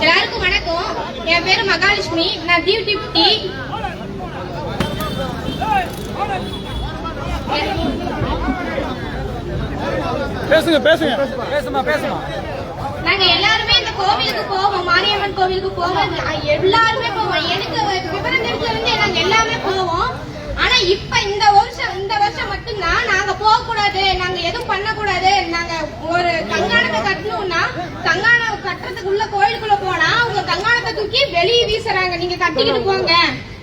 எல்லாருக்கும் வணக்கம். என் பேரு மகாலட்சுமி. நான் தீவ் டிப்டி பேசுங்க பேசுங்க. பேசுமா பேசுமா? நாங்க எல்லாருமே இந்த கோவிலுக்கு போவோம். மாரியம்மன் கோவிலுக்கு போவோம். எல்லாருமே போவோம். எனக்கு விவரம் இருந்து நாங்க எல்லாமே போவோம். ஆனா இப்ப இந்த வருஷம் இந்த வருஷம் மட்டும்தான் போக கூடாது நாங்க எதுவும் பண்ண கூடாது நாங்க ஒரு கங்காணத்தை கட்டணும்னா கங்காணம் கட்டுறதுக்கு உள்ள கோயிலுக்குள்ள போனா அவங்க கங்காணத்தை தூக்கி வெளியே வீசுறாங்க. நீங்க கட்டிக்கிட்டு போங்க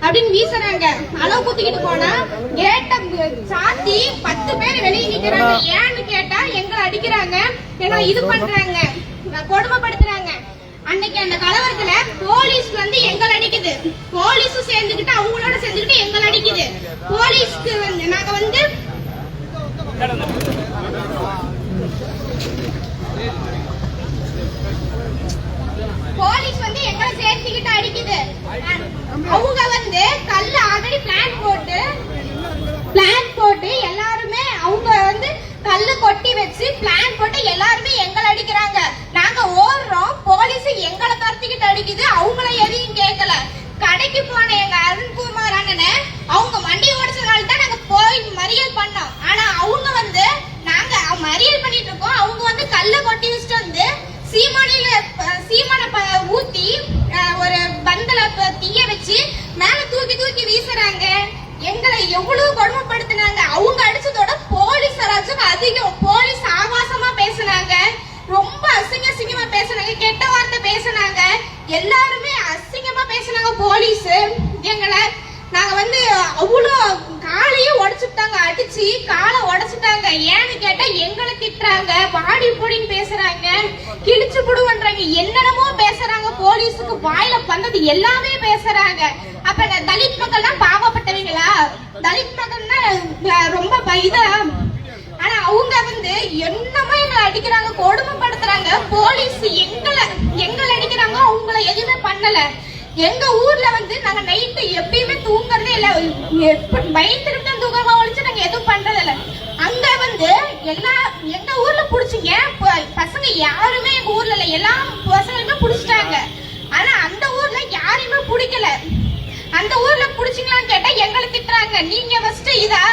அப்படின்னு வீசுறாங்க. அளவு குத்திக்கிட்டு போனா கேட்ட சாத்தி பத்து பேர் வெளியே நிக்கிறாங்க. ஏன்னு கேட்டா எங்களை அடிக்கிறாங்க. ஏன்னா இது பண்றாங்க. கொடுமைப்படுத்துறாங்க. அன்னைக்கு அந்த கலவரத்துல போலீஸ் வந்து எங்களை அடிக்குது. போலீஸும் சேர்ந்துக்கிட்டு அவங்களோட சேர்ந்துக்கிட்டு எங்களை அடிக்குது. போலீஸ்க்கு வந்து நாங்க வந்து போலீஸ் வந்து எங்களை சேர்த்துக்கிட்டு அடிக்குது அவங்க வந்து கல்ல ஆல்ரெடி பிளான் போட்டு பிளான் போட்டு எல்லாருமே அவங்க வந்து கல்லு கொட்டி வச்சு பிளான் போட்டு எல்லாருமே எங்களை அடிக்கிறாங்க. நாங்க ஓடுறோம் போலீஸ் எங்களை துரத்திக்கிட்டு அடிக்குது அவங்கள எதையும் கேட்கல கடைக்கு போன எங்க அருண்குமார் அண்ணனை அவங்க வண்டி ஓடிச்சதுனால தான் நாங்க போய் மறியல் பண்ணோம். ஆனா அவங்க வந்து நாங்க மறியல் பண்ணிட்டு இருக்கோம். அவங்க வந்து கல்ல கொட்டி வச்சுட்டு வந்து சீமானில சீமான ப- ஊத்தி ஒரு தீய வச்சு மேல தூக்கி தூக்கி வீசுறாங்க. எங்களை எவ்வளவு கொடுமைப்படுத்தினாங்க. அவங்க அடிச்சதோட போலீஸ் ராஜுக்கு அதிகம். போலீஸ் ஆபாசமா பேசுனாங்க. ரொம்ப அசிங்க அசிங்கமா பேசுனாங்க. கெட்ட வார்த்தை பேசுனாங்க. எல்லாருமே அசிங்கமா பேசுனாங்க போலீஸ் எங்களை நாங்க வந்து அவ்வளோ காலையே உடச்சுட்டாங்க அடிச்சு கா ஏன்னு கேட்டா எங்களை திட்டுறாங்க பாடி பொடின்னு பேசுறாங்க கிழிச்சு புடுவன்றாங்க என்னென்னமோ பேசுறாங்க போலீஸுக்கு வாயில வந்தது எல்லாமே பேசுறாங்க. அப்ப இந்த தலித் மக்கள்லாம் பாவப்பட்டவங்களா? தலித் மக்கள்னா ரொம்ப ப- இதா? ஆனா அவங்க வந்து என்னமோ எங்களை அடிக்கிறாங்க கொடுமைப்படுத்துறாங்க. போலீஸ் எங்களை எங்களை அடிக்கிறாங்க அவங்கள எதுவுமே பண்ணல. எங்க ஊர்ல வந்து நாங்க நைட்டு எப்பயுமே தூங்குறதே இல்ல. எப்ப- பயந்துட்டு தான் தூங்குறோம் ஒழிச்சு நாங்க எதுவும் பண்றது இல்ல அங்க வந்து எல்லா எந்த ஊர்ல புடிச்சீங்க? பசங்க யாருமே எங்க ஊர்ல இல்ல. எல்லா பசங்களுமே புடிச்சிட்டாங்க. ஆனா அந்த ஊர்ல யாரையுமே பிடிக்கல. அந்த ஊர்ல புடிச்சிங்களான்னு கேட்டா எங்களை திட்டுறாங்க. நீங்க ஃபர்ஸ்ட் இதா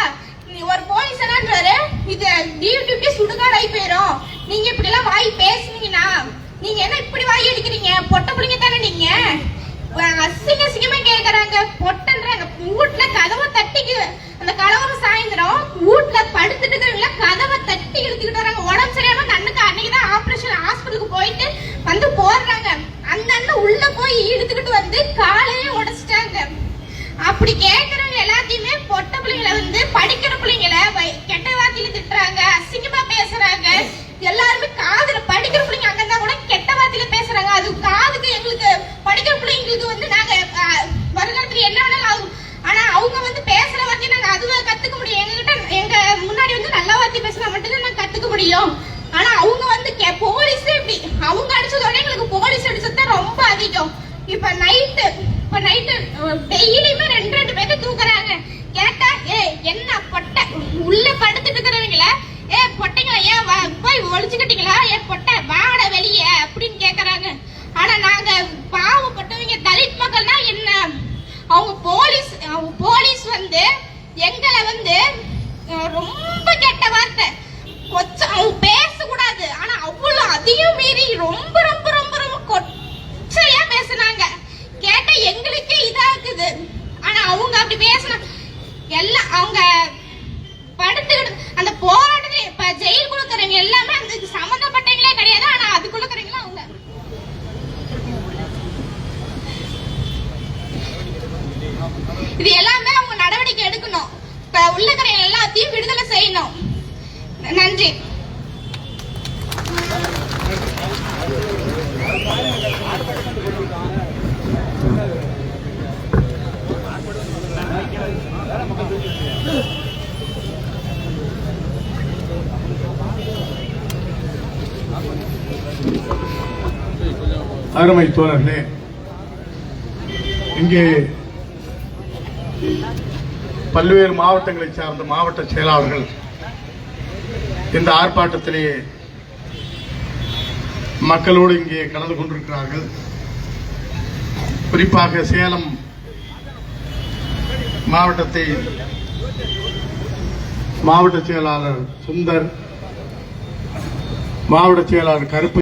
ஒரு போலீஸ் என்னன்றாரு இது டியூட்டி சுடுகாடாய் போயிடும் நீங்க இப்படி எல்லாம் வாய் பேசுனீங்கன்னா நீங்க என்ன இப்படி வாய் அடிக்கிறீங்க? பொட்ட புடிங்க தானே நீங்க? அசிங்க அசிங்கமா கேக்குறாங்க. பொட்டன்றாங்க. வீட்டுல கதவை தட்டிக்கு அந்த கலவரம் சாயந்தரம் வீட்டுல படுத்துட்டு இருக்கிறவங்கள கதவை தட்டி இழுத்துக்கிட்டு வராங்க உடம்பு சரியாம கண்ணுக்கு அன்னைக்கு தான் ஆபரேஷன் ஹாஸ்பிட்டலுக்கு போயிட்டு வந்து போடுறாங்க அந்த அண்ணன் உள்ள போய் இழுத்துக்கிட்டு வந்து காலையே உடைச்சிட்டாங்க அப்படி கேக்குறவங்க எல்லாத்தையுமே பொட்ட பிள்ளைங்களை வந்து படிக்கிற பிள்ளைங்களை வை- கெட்ட வார்த்தையில திட்டுறாங்க அசிங்கமா பேசுறாங்க எல்லாருமே காதுல படிக்கிற பிள்ளைங்க அங்க இருந்தா கூட கெட்ட வார்த்தையில பேசுறாங்க அது காதுக்கு எங்களுக்கு படிக்கிற பிள்ளைங்களுக்கு வந்து நாங்க அஹ், வருங்காலத்துல என்ன வேணாலும் ஆகும் ஆனா அவங்க வந்து பேசுற வார்த்தையை நாங்க அதுவே கத்துக்க முடியும் எங்ககிட்ட எங்க முன்னாடி வந்து நல்ல வார்த்தை பேசினா மட்டும்தான் நாங்க கத்துக்க முடியும். ஆனா அவங்க வந்து கே- போலீஸே இப்படி அவங்க அடிச்சதோட எங்களுக்கு போலீஸ் அடிச்சது தான் ரொம்ப அதிகம். இப்ப நைட்டு இப்ப நைட்டு டெய்லியுமே ரெண்டு ரெண்டு பேர்த்த தூக்குறாங்க. கேட்டா ஏ என்ன பொட்டை? உள்ள படுத்துட்டு இருக்கிறவங்கள? ஏ பொட்டைங்களா? ஏன் வா- போய் ஒழிச்சுக்கிட்டீங்களா ஏ பொட்டை வாட வெளியே அப்படின்னு கேக்குறாங்க ஆனா நாங்க பாவப்பட்டவங்க தலித் மக்கள்னா என்ன அவங்க போலீஸ் அவங்க போலீஸ் வந்து எங்களை வந்து அஹ், ரொம்ப கெட்ட வார்த்தை வச்சு அவங்க பேசக்கூடாது. ஆனா அவ்வளவு அதையும் மீறி ரொம்ப கொச்சையா பேசுனாங்க கேட்டா எங்களுக்கே இதாக்குது ஆனா அவங்க அப்படி பேசினா எல்லாம் அவங்க படுத்துக்கிட்டு அந்த போராட்டத்துல இப்ப ஜெயிலுக்குள்ள இருக்கிறவங்க எல்லாமே அதுக்கு சம்மந்தப்பட்டவங்களே கிடையாது ஆனா அதுக்குள்ள இருக்கிறவங்களும் அவங்க இது எல்லாமே அவங்க நடவடிக்கை எடுக்கணும் இப்ப உள்ள இருக்கிறவங்க எல்லாத்தையும் விடுதலை செய்யணும் நன்றி அருமை தோழர்களே இங்கே பல்வேறு மாவட்டங்களைச் சார்ந்த மாவட்ட செயலாளர்கள் இந்த ஆர்ப்பாட்டத்திலே மக்களோடு இங்கே கலந்து கொண்டிருக்கிறார்கள். குறிப்பாக சேலம் மாவட்டத்தை மாவட்ட செயலாளர் சுந்தர் மாவட்ட செயலாளர் கருப்பு